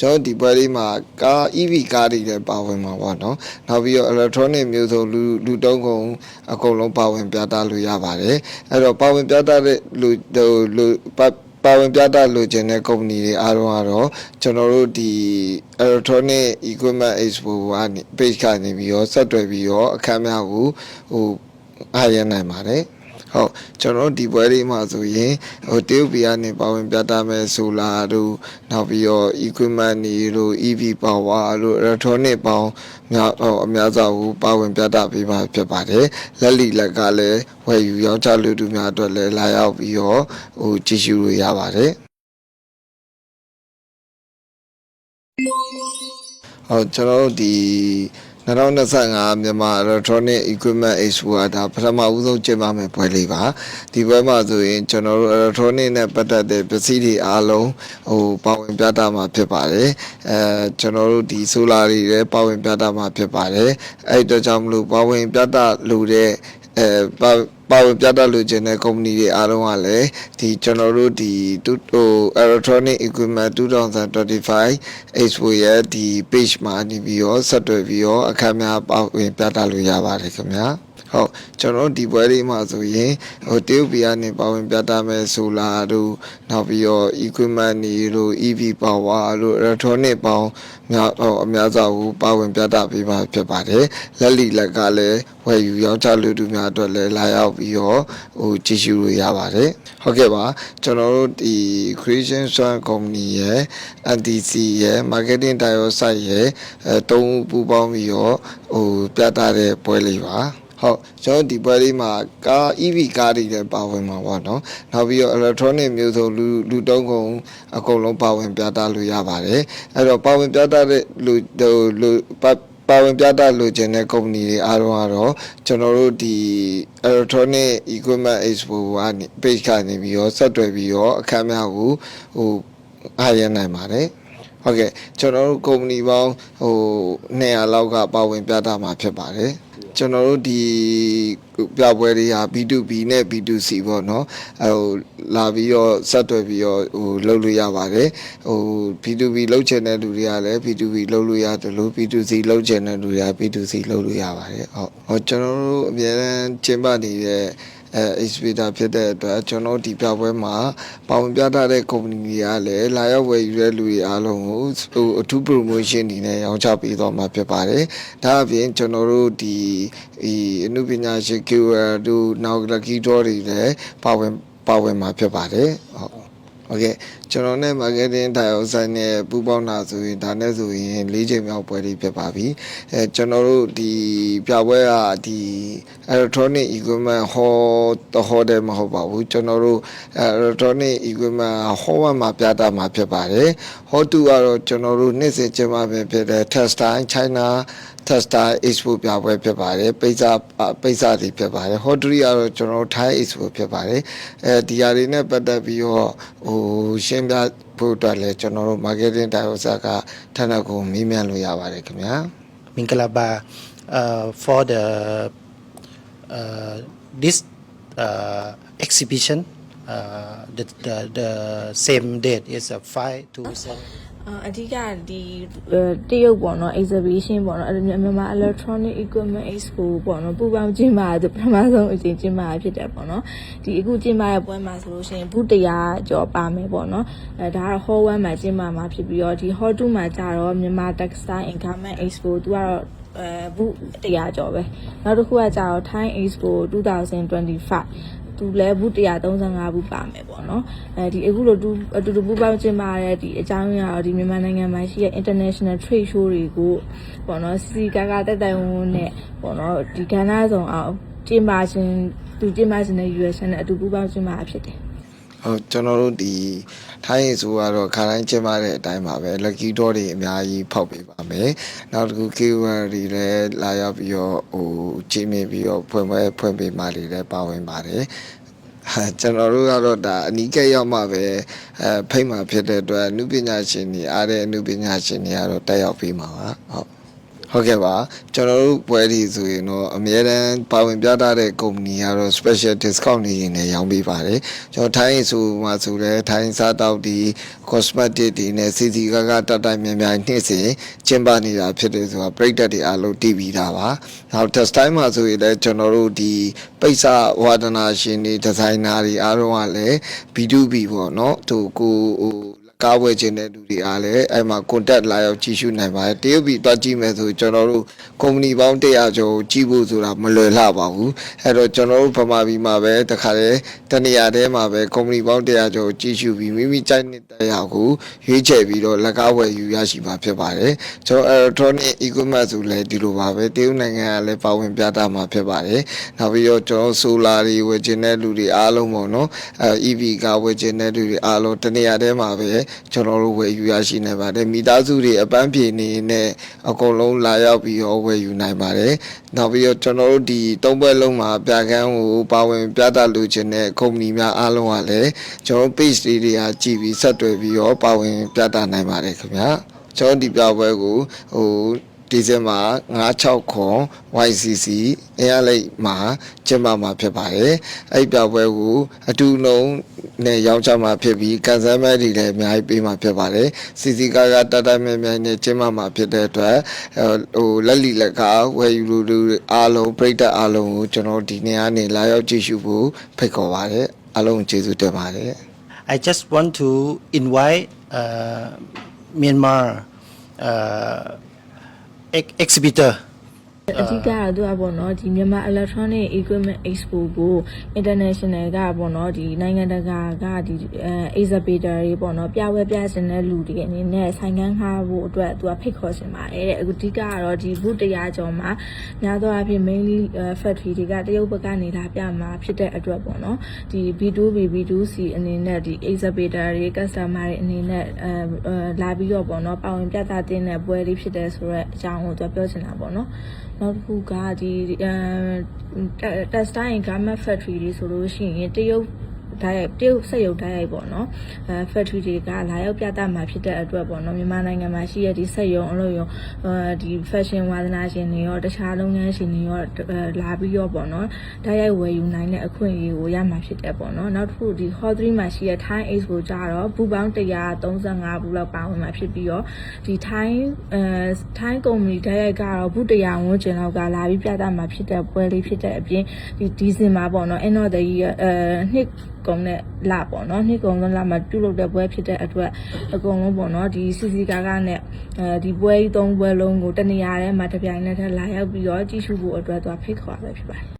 ကျွန်တော်ဒီပွဲလေးမှာကား EV ကားတွေလည်းပါဝင်မှာပေါ့နော်နောက်ပြီးတော့ electronic မျိုးစုံလူလူတုံးကုန်အကုန်လုံးပါဝင်ပြသလို့ရပါတယ်အဲ့တော့ပါဝင်ပြသတဲ့လူဟိုလူပါပါဝင်ပြသလိုချင်တဲ့ကုမ္ပဏီတွေအားလုံးကတော့ကျွန်တော်တို့ဒီ electronic equipment expo ကနေ page ကနေပြီးတော့ဆက်သွယ်ပြီးတော့အခမ်းအနားကိုဟိုအားရနိုင်ပါတယ် ဟုတ်ကျွန်တော်တို့ဒီပွဲလေးမှာဆိုရင်ဟိုတရုတ်ပြည်ကနေပါဝင်ပြသမဲ့ဆိုလာတို့နောက်ပြီးတော့ equipment တွေတို့ EV power တို့ electronic ပေါင်းများဟိုအများစွာကိုပါဝင်ပြသပေးမှာဖြစ်ပါတယ်လက်လီလက်ကလည်းဝယ်ယူရောင်းချလူတို့များအတွက်လည်းလာရောက်ပြီးတော့ဟိုကြည့်ရှုလို့ရပါတယ်ဟုတ်ကျွန်တော်တို့ဒီ 2025မြန်မာ electronic equipment expo ကဒါပထမဦးဆုံးကျင်းပမယ်ပွဲလေးပါဒီပွဲမှာဆိုရင်ကျွန်တော်တို့ electronic နဲ့ပတ်သက်တဲ့ပစ္စည်းတွေအားလုံးဟိုပါဝင်ပြသမှာဖြစ်ပါတယ်အဲကျွန်တော်တို့ဒီ solar တွေလည်းပါဝင်ပြသမှာဖြစ်ပါတယ်အဲ့အတွက်ကြောင့်မလို့ပါဝင်ပြသလို့တဲ့အဲ ပါပါဝင်ပြသလို့ခြင်းတဲ့ကုမ္ပဏီတွေအားလုံးကလည်းဒီကျွန်တော်တို့ဒီတူဟို electronic equipment 2025 expo ရဲ့ဒီ page မှာနေပြီးတော့ဆက်သွယ်ပြီးတော့အခမ်းအနားပါဝင်ပြသလို့ရပါတယ်ခင်ဗျာ ဟုတ်ကျွန်တော်တို့ဒီပွဲလေးမှာဆိုရင်ဟိုတရုတ်ပြည်ကနေပါဝင်ပြသမဲ့ဆိုလာတို့နောက်ပြီးတော့ equipment တွေတို့ EV power တို့ electronic ပေါင်းများဟိုအများစွာကိုပါဝင်ပြသပေးမှာဖြစ်ပါတယ်လက်လီလက်ကလည်းဝယ်ယူရောင်းချလူတို့များအတွက်လည်းလာရောက်ပြီးတော့ဟိုကြည့်ရှုလို့ရပါတယ်ဟုတ်ကဲ့ပါကျွန်တော်တို့ဒီ Creation Sun Company ရဲ့ NTC ရဲ့ Marketing Dioxide ရဲ့အဲတုံးပူပေါင်းပြီးတော့ဟိုပြသတဲ့ပွဲလေးပါ ဟုတ်ကျွန်တော်ဒီပွဲလေးမှာကား EV ကားတွေလည်းပါဝင်မှာပေါ့နော်နောက်ပြီးတော့ electronic မျိုးစုံလူလူတုံးကုန်အကုန်လုံးပါဝင်ပြသလို့ရပါတယ်အဲ့တော့ပါဝင်ပြသတဲ့လူဟိုလူပါပါဝင်ပြသလိုချင်တဲ့ကုမ္ပဏီတွေအားလုံးကတော့ကျွန်တော်တို့ဒီ electronic equipment expo ကနေ page ကနေပြီးတော့ဆက်သွယ်ပြီးတော့အခမ်းအနားကိုဟိုအားရနိုင်ပါတယ်ဟုတ်ကဲ့ကျွန်တော်တို့ကုမ္ပဏီပေါင်းဟို200လောက်ကပါဝင်ပြသမှာဖြစ်ပါတယ် ကျွန်တော်တို့ဒီပြပွဲတွေဟာ B2B နဲ့ B2C ပေါ့နော်အဲဟိုလာပြီးတော့ဆက်သွယ်ပြီးတော့ဟိုလုပ်လို့ရပါတယ်ဟို B2B လုပ်ချင်တဲ့လူတွေကလည်း B2B လုပ်လို့ရတယ်လို့ B2C လုပ်ချင်တဲ့လူတွေက B2C လုပ်လို့ရပါတယ်ဟုတ်ဟောကျွန်တော်တို့အများအားကျင်းပနေတဲ့ အဲ exhibitor ဖြစ်တဲ့အတွက်ကျွန်တော်ဒီပြပွဲမှာပါဝင်ပြသတဲ့ကုမ္ပဏီတွေကလည်းလာရောက်ဝယ်ယူတဲ့လူတွေအားလုံးကိုဟိုအထူး promotion တွေနဲ့ရောင်းချပေးတော့မှာဖြစ်ပါတယ်။ဒါအပြင်ကျွန်တော်တို့ဒီဒီအမှုပညာရှင် QR တို့နောက် lucky draw တွေလည်းပါဝင်ပါဝင်မှာဖြစ်ပါတယ်။ဟုတ် ဟုတ်ကဲ့ကျွန်တော်နဲ့ marketing တိုင်အောင်ဆိုင်နဲ့ပူးပေါင်းတာဆိုရင်ဒါနဲ့ဆိုရင်၄ချိန်မြောက်ပွဲတွေဖြစ်ပါပြီအဲကျွန်တော်တို့ဒီပြပွဲကဒီ electronic equipment hall တဟောတယ်မဟုတ်ပါဘူးကျွန်တော်တို့ electronic equipment hall 1မှာပြတာမှာဖြစ်ပါတယ် hall 2ကတော့ကျွန်တော်တို့နေ့စဉ်ကျင်းပပဲဖြစ်တဲ့ test time China tester expo ပြပွဲဖြစ်ပါတယ်ပိစာပိစာတွေဖြစ်ပါတယ် hot 3ကတော့ကျွန်တော်တို့ Thai expo ဖြစ်ပါတယ်အဲဒီဟာတွေနဲ့ပတ်သက်ပြီးတော့ဟိုရှင်းပြဖို့အတွက်လည်းကျွန်တော်တို့ marketing director ကထပ်နောက်ကိုမေးမြန်းလို့ရပါတယ်ခင်ဗျာမင်္ဂလာပါ uh, for the uh, this uh, exhibition uh, the, the the same date is uh, 5 to 7 အာအဓိကဒီအဲတရုတ်ပေါ့နော် exhibition ပေါ့နော်အဲ့လိုမျိုးမြန်မာ electronic equipment expo ပေါ့နော်ပူပေါင်းကျင်းပရတဲ့ပထမဆုံးအကြိမ်ကျင်းပရဖြစ်တယ်ပေါ့နော်ဒီအခုကျင်းပရတဲ့ပွဲမှာဆိုလို့ရှိရင်ဘူးတရားကျော်ပါမယ်ပေါ့နော်အဲဒါကတော့ hall 1မှာကျင်းပမှာဖြစ်ပြီးတော့ဒီ hall 2မှာကျတော့မြန်မာ textile and garment expo သူကတော့အဲဘူးတရားကျော်ပဲနောက်တစ်ခုကကျတော့ Thai Expo 2025 သူလည်းဘူး135ဘူးပါမယ်ပေါ့နော်အဲဒီအခုလိုတူအတူတူပူပေါင်းကျင်းပရတဲ့ဒီအကြောင်းအရာတော့ဒီမြန်မာနိုင်ငံမှာရှိတဲ့ international trade show တွေကိုပေါ့နော်စီကာကာတက်တိုင်ဝန်းနဲ့ပေါ့နော်ဒီကဏ္ဍဆောင်အောင်ကျင်းပခြင်းသူကျင်းပခြင်းနဲ့ US နဲ့အတူပူပေါင်းကျင်းပရဖြစ်တယ် ဟုတ်ကျွန်တော်တို့ဒီထိုင်းဆိုကတော့ခါတိုင်းကျင်းပတဲ့အတိုင်းပါပဲ lucky draw တွေအများကြီးဖောက်ပေးပါမယ်နောက်တစ်ခု keyword တွေလည်းလာရောက်ပြီးတော့ဟိုချိန်မြင်ပြီးတော့ဖွင့်ပွဲဖွင့်ပေးမှတွေလည်းပါဝင်ပါတယ်ဟာကျွန်တော်တို့ကတော့ဒါအနီးကပ်ရောက်မှပဲအဲဖိတ်မှဖြစ်တဲ့အတွက်အနုပညာရှင်တွေအားတဲ့အနုပညာရှင်တွေကတော့တက်ရောက်ပြီးမှာပါဟုတ် ဟုတ်ကဲ့ပါကျွန်တော်တို့ပွဲဒီဆိုရင်တော့အများတန်းပါဝင်ပြသတဲ့ကုမ္ပဏီကတော့ special discount တွေနဲ့ရောင်းပေးပါတယ်ကျွန်တော်ထိုင်းဆိုမှဆိုလဲထိုင်းစားတောက်ဒီ cosmetic တွေနဲ့စီစီကားကားတက်တိုင်းများများနှစ်စဉ်ကျင်းပနေတာဖြစ်တယ်ဆိုတာပြိတ္တတွေအားလုံးတည်ပြီးသားပါနောက် test time မှာဆိုရင်လည်းကျွန်တော်တို့ဒီပိတ်စာဝါဒနာရှင်တွေဒီဇိုင်နာတွေအားလုံးကလည်း B2B ပေါ့နော်သူကိုဟို ကားဝယ်ခြင်းတဲ့လူတွေအားလည်းအဲ့မှာ contact လာရောက်ကြည့်ရှုနိုင်ပါတယ်တရုတ်ပြည်တွားကြည့်မယ်ဆိုကျွန်တော်တို့ကုမ္ပဏီပေါင်း100ကျော်ကိုကြည့်ဖို့ဆိုတာမလွယ်လှပါဘူးအဲ့တော့ကျွန်တော်တို့ဗမာပြည်မှာပဲတခါလေတနေရာထဲမှာပဲကုမ္ပဏီပေါင်း100ကျော်ကိုကြည့်ရှုပြီးမိမိကြိုက်တဲ့တရားကိုရွေးချယ်ပြီးတော့လက်ကားဝယ်ယူရရှိမှာဖြစ်ပါတယ်ကျွန်တော် electronic equipment ဆိုလည်းဒီလိုပါပဲတရုတ်နိုင်ငံကလည်းပါဝင်ပြသမှာဖြစ်ပါတယ်နောက်ပြီးတော့ကျွန်တော် solar တွေဝယ်ခြင်းတဲ့လူတွေအားလုံးပေါ့နော်အဲ EV ကားဝယ်ခြင်းတဲ့လူတွေအားလုံးတနေရာထဲမှာပဲကျွန်တော်တို့ဝယ်ယူရရှိနိုင်ပါတယ်မိသားစုတွေအပန်းဖြေနေနဲ့အကုန်လုံးလာရောက်ပြီးတော့ဝယ်ယူနိုင်ပါတယ်နောက်ပြီးတော့ကျွန်တော်တို့ဒီသုံးဘက်လုံးမှာပြကန်းကိုပါဝင်ပြသလိုချင်တဲ့ကုမ္ပဏီများအားလုံးကလည်းကျွန်တော်တို့ page တွေတွေကကြည့်ပြီးဆက်သွယ်ပြီးတော့ပါဝင်ပြသနိုင်ပါတယ်ခင်ဗျာကျွန်တော်ဒီပြပွဲကိုဟို ဒီဇင်ဘာ96ခွန် YCC အင်းရလိတ်မှာကျင်းပမှာဖြစ်ပါတယ်။အဲ့ဒီပြပွဲကိုအတူလုံးနဲ့ရောင်းချမှာဖြစ်ပြီးကန်ဆယ်မဲတွေလည်းအများကြီးပေးမှာဖြစ်ပါတယ်။ CC ကားကတတ်တတ်မဲမဲနဲ့ကျင်းပမှာဖြစ်တဲ့အတွက်ဟိုလက်လီလက်ကားဝယ်ယူလူလူအားလုံးပြိတ္တအားလုံးကိုကျွန်တော်ဒီနေ့ကနေလာရောက်ကြည့်ရှုဖို့ဖိတ်ခေါ်ပါတယ်။အားလုံးကျေးဇူးတင်ပါတယ်။ I just want to invite uh, Myanmar uh, ex- exhibitor အဓိကတော့သူကပေါ့နော်ဒီမြန်မာ electronic equipment expo ကို international ကပေါ့နော်ဒီနိုင်ငံတကာကဒီအဲ exhibitor တွေပေါ့နော်ပြပွဲပြစင်တဲ့လူတွေအနေနဲ့ဆိုင်ကန်းခါဖို့အတွက်သူကဖိတ်ခေါ်စင်ပါတယ်တဲ့အခုအဓိကကတော့ဒီဘုတရားကျော်မှာများသောအားဖြင့် mainly factory တွေကတရုတ်ဘက်ကနေလာပြမှာဖြစ်တဲ့အတွက်ပေါ့နော်ဒီ B2B B2C အနေနဲ့ဒီ exhibitor တွေ customer တွေအနေနဲ့အဲလာပြီးတော့ပေါ့နော်ပါဝင်ပြသတင်တဲ့ပွဲလေးဖြစ်တယ်ဆိုတော့အကြောင်းကိုသူပြောချင်တာပေါ့နော်နောက်တစ်ခုကဒီအဲတက်စတိုင်း garment factory တွေဆိုလို့ရှိရင်တရုတ် ဓာတ်ရိုက်တရုတ်စက်ရုပ်ဓာတ်ရိုက်ပေါ့နော်အဲ factory တွေကလာရောက်ပြသမှာဖြစ်တဲ့အတွက်ပေါ့နော်မြန်မာနိုင်ငံမှာရှိတဲ့ဒီစက်ရုံအလုပ်ရုံအဲဒီ fashion ဝါသနာရှင်တွေရောတခြားလုပ်ငန်းရှင်တွေရောလာပြီးတော့ပေါ့နော်ဓာတ်ရိုက်ဝယ်ယူနိုင်တဲ့အခွင့်အရေးကိုရမှာဖြစ်တယ်ပေါ့နော်နောက်တစ်ခုဒီ hall 3မှာရှိတဲ့ Thai Ace ကိုကြတော့ဘူပေါင်း135ဘူးလောက်ပါဝင်မှာဖြစ်ပြီးတော့ဒီ Thai အဲ Thai ကုမ္ပဏီဓာတ်ရိုက်ကတော့ဘူး100ဝန်းကျင်လောက်ကလာပြီးပြသမှာဖြစ်တဲ့ပွဲလေးဖြစ်တဲ့အပြင်ဒီဒီဇင်မှာပေါ့နော် end of the year အဲနှစ်ကုံနဲ့လပေါ့နော်နှစ်ကုံလုံးလမှာပြုလုပ်တဲ့ပွဲဖြစ်တဲ့အတွက်အကုန်လုံးပေါ့နော်ဒီစီစီကာကနဲ့အဲဒီပွဲကြီးသုံးပွဲလုံးကိုတနေရာထဲမှာတစ်ပြိုင်နက်တည်းလာရောက်ပြီးတော့ကြည့်ရှုဖို့အတွက်သူဖိတ်ခေါ်ရပဲဖြစ်ပါတယ်